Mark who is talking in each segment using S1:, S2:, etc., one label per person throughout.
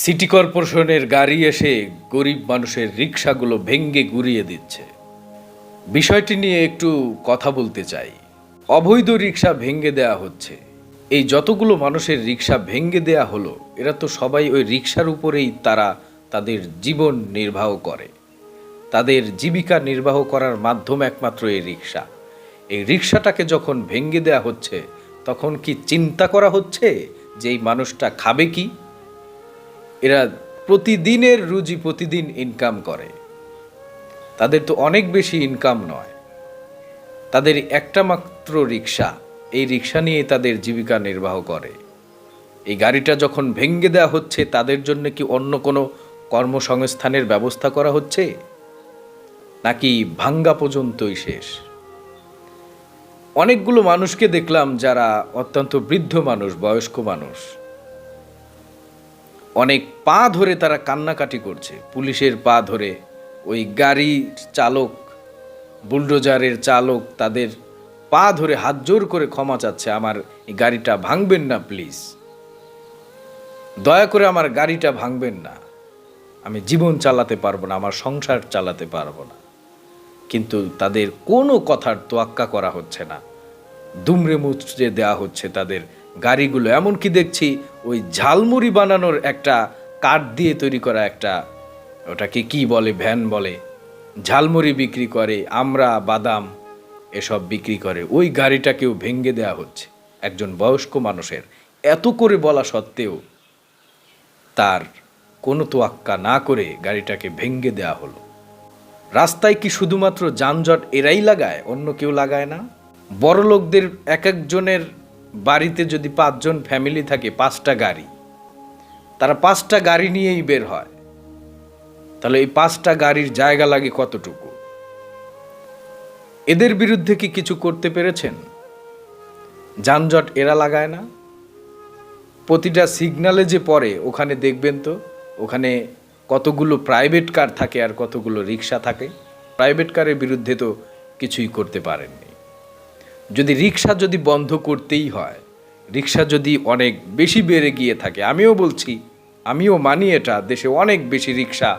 S1: City কর্পোরেশনের গাড়ি এসে গরিব মানুষের রিক্সাগুলো ভেঙ্গে গুড়িয়ে দিচ্ছে। বিষয়টি নিয়ে একটু কথা বলতে চাই। অবৈধ রিক্সা ভেঙ্গে দেয়া হচ্ছে। এই যতগুলো মানুষের রিক্সা ভেঙ্গে দেয়া হলো, এরা তো সবাই ওই রিক্সার উপরেই তারা তাদের জীবন নির্বাহ করে। তাদের জীবিকা নির্বাহ করার মাধ্যম একমাত্র এই রিক্সা এই রিক্সাটাকে যখন ভেঙ্গে দেয়া হচ্ছে, তখন কি চিন্তা করা হচ্ছে যে এই মানুষটা খাবে কি? এরা প্রতিদিনের রুজি প্রতিদিন ইনকাম করে। তাদের তো অনেক বেশি ইনকাম নয়। তাদের একটা মাত্র রিক্সা এই রিক্সা নিয়ে তাদের জীবিকা নির্বাহ করে। এই গাড়িটা যখন ভেঙ্গে দেওয়া হচ্ছে, তাদের জন্য কি অন্য কোনো কর্মসংস্থানের ব্যবস্থা করা হচ্ছে? নাকি ভাঙ্গা পর্যন্তই শেষ? অনেকগুলো মানুষকে দেখলাম যারা অত্যন্ত বৃদ্ধ মানুষ, বয়স্ক মানুষ। অনেক পা ধরে তারা কান্নাকাটি করছে। পুলিশের পা ধরে ওই গাড়ির চালক, বুলডোজারের চালক তাদের পা ধরে হাত জোর করে ক্ষমা চাচ্ছে, আমার গাড়িটা ভাঙবেন না, প্লিজ। দয়া করে আমার গাড়িটা ভাঙবেন না। আমি জীবন চালাতে পারব না, আমার সংসার চালাতে পারব না। কিন্তু তাদের কোনো কথার তোয়াক্কা করা হচ্ছে না। দুমড়ে মুচড়ে দেওয়া হচ্ছে তাদের গাড়িগুলো। এমনকি দেখছি ওই ঝালমুড়ি বানানোর একটা কাঠ দিয়ে তৈরি করা একটা, ওটাকে কি বলে, ভ্যান বলে, ঝালমুড়ি বিক্রি করে, আমরা বাদাম এসব বিক্রি করে। ওই গাড়িটাকেও ভেঙ্গে দেওয়া হচ্ছে একজন বয়স্ক মানুষের। এত করে বলা সত্ত্বেও তার কোনো তোয়াক্কা না করে গাড়িটাকে ভেঙ্গে দেওয়া হলো। রাস্তায় কি শুধুমাত্র যানজট এরাই লাগায়, অন্য কেউ লাগায় না? বড় লোকদের এক একজনের বাড়িতে যদি পাঁচজন ফ্যামিলি থাকে, পাঁচটা গাড়ি, তারা পাঁচটা গাড়ি নিয়েই বের হয়। তাহলে এই পাঁচটা গাড়ির জায়গা লাগে কতটুকু? এদের বিরুদ্ধে কি কিছু করতে পেরেছেন? যানজট এরা লাগায় না। প্রতিটা সিগনালে যে পড়ে, ওখানে দেখবেন তো, ওখানে কতগুলো প্রাইভেট কার থাকে আর কতগুলো রিক্সা থাকে। প্রাইভেট কারের বিরুদ্ধে তো কিছুই করতে পারেননি। যদি রিক্সা যদি বন্ধ করতেই হয়, রিক্সা যদি অনেক বেশি বেড়ে গিয়ে থাকে, আমিও বলছি, আমিও মানি এটা, দেশে অনেক বেশি রিক্সা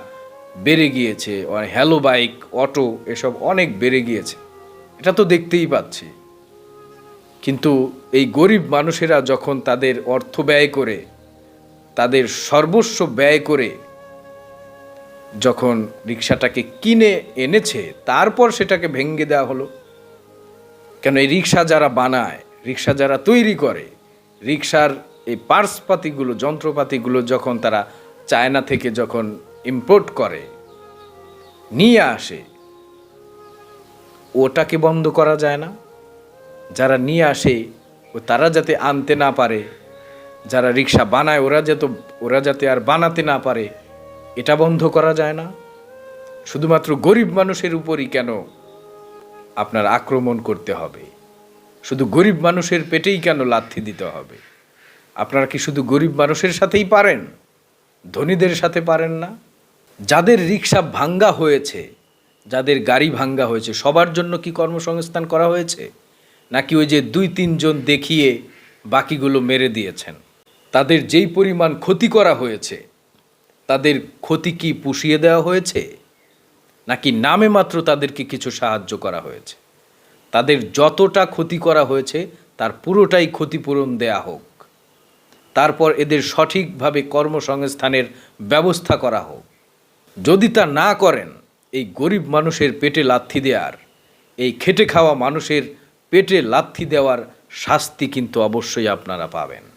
S1: বেড়ে গিয়েছে হ্যালো বাইক, অটো, এসব অনেক বেড়ে গিয়েছে। এটা তো দেখতেই পাচ্ছি। কিন্তু এই গরিব মানুষেরা যখন তাদের অর্থ ব্যয় করে, তাদের সর্বস্ব ব্যয় করে, যখন রিক্সাটাকে কিনে এনেছে, তারপর সেটাকে ভেঙ্গে দেওয়া হলো। কেন এই রিক্সা যারা বানায় রিক্সা যারা তৈরি করে রিক্সার এই পার্সপাতিগুলো, যন্ত্রপাতিগুলো যখন তারা চায়না থেকে যখন ইম্পোর্ট করে, নিয়ে আসে, ওটাকে বন্ধ করা যায় না। যারা নিয়ে আসে, ও তারা যাতে আনতে না পারে, যারা রিক্সা বানায়, ওরা যাতে ওরা যাতে আর বানাতে না পারে, এটা বন্ধ করা যায় না। শুধুমাত্র গরিব মানুষের উপরই কেন আপনার আক্রমণ করতে হবে। শুধু গরিব মানুষের পেটেই কেন লাথি দিতে হবে? আপনারা কি শুধু গরিব মানুষের সাথেই পারেন? ধনীদের সাথে পারেন না? যাদের রিক্সা ভাঙ্গা হয়েছে, যাদের গাড়ি ভাঙ্গা হয়েছে, সবার জন্য কি কর্মসংস্থান করা হয়েছে? নাকি ওই যে দুই তিনজন দেখিয়ে বাকিগুলো মেরে দিয়েছেন? তাদের যেই পরিমাণ ক্ষতি করা হয়েছে, তাদের ক্ষতি কি পুষিয়ে দেওয়া হয়েছে? নাকি নামে মাত্র তাদেরকে কিছু সাহায্য করা হয়েছে? তাদের যতটা ক্ষতি করা হয়েছে, তার পুরোটাই ক্ষতিপূরণ দেয়া হোক। তারপর এদের সঠিকভাবে কর্মসংস্থানের ব্যবস্থা করা হোক। যদি তা না করেন, এই গরিব মানুষের পেটে লাথি দেওয়ার এই খেটে খাওয়া মানুষের পেটে লাথি দেওয়ার শাস্তি কিন্তু অবশ্যই আপনারা পাবেন।